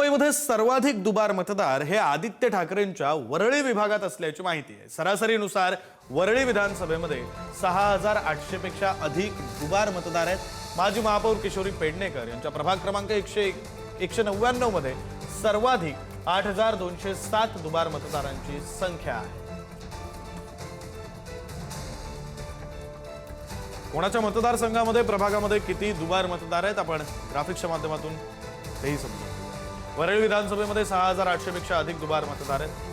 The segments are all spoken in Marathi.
मुंबईमध्ये सर्वाधिक दुबार मतदार हे आदित्य ठाकरेंच्या वरळी विभागात असल्याची माहिती आहे. सरासरीनुसार वरळी विधानसभेमध्ये सहा हजार आठशेपेक्षा अधिक दुबार मतदार आहेत. माजी महापौर किशोरी पेडणेकर यांच्या प्रभाग क्रमांक एकशे एक- एकशे नव्याण्णवमध्ये सर्वाधिक आठ हजार दोनशे सात दुबार मतदारांची संख्या आहे. कोणाच्या मतदारसंघामध्ये प्रभागामध्ये किती दुबार मतदार आहेत? आपण ग्राफिक्सच्या माध्यमातून तेही समजू. वरळी विधानसभेमध्ये सहा हजार आठशेपेक्षा अधिक दुबार मतदार आहेत.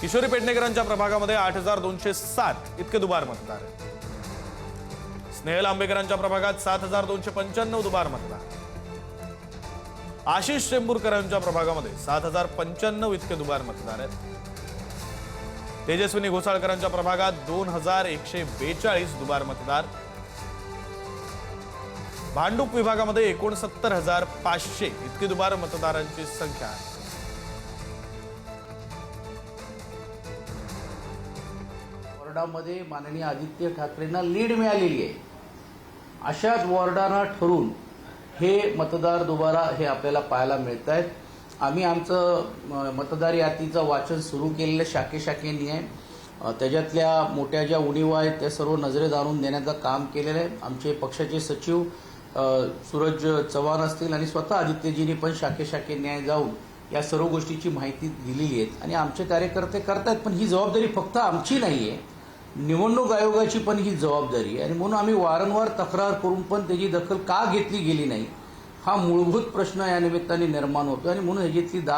किशोरी पेडणेकरांच्या प्रभागामध्ये आठ हजार दोनशे सात इतके दुबार मतदार आहेत. स्नेहल आंबेकरांच्या प्रभागात सात हजार दोनशे पंच्याण्णव दुबार मतदार आशिष चेंबूरकरांच्या प्रभागामध्ये सात हजार पंच्याण्णव इतके दुबार मतदार आहेत. तेजस्विनी घोसाळकरांच्या प्रभागात दोन हजार एकशे बेचाळीस दुबार मतदार भांडूप विभागामध्ये एकोणसत्तर हजार पाचशे इतकी दुबार मतदारांची संख्या आहे. वॉर्डामध्ये माननीय आदित्य ठाकरेंना लीड मिळालेली आहे. अशाच वॉर्डांना ठरून हे मतदार दुबारा हे आपल्याला पाहायला मिळत आहेत आम्ही आमचं मतदार यादीचं वाचन सुरू केलेलं शाखे शाखेनी आहे. त्याच्यातल्या मोठ्या ज्या उणीवा आहेत त्या सर्व नजरेत आणून देण्याचं काम केलेलं आहे. आमचे पक्षाचे सचिव सूरज चव्हाण असतील आणि स्वतः आदित्यजींनी पण शाखे न्याय जाऊन या सर्व गोष्टीची माहिती दिलेली आहे. आणि आमचे कार्यकर्ते करतायत पण ही जबाबदारी फक्त आमची नाही आहे निवडणूक आयोगाची पण ही जबाबदारी आहे. आणि म्हणून आम्ही वारंवार तक्रार करून पण त्याची दखल का घेतली गेली नाही हा मूलभूत प्रश्न या निमित्ताने निर्माण होतो आणि म्हणून ह्याच्यातली दा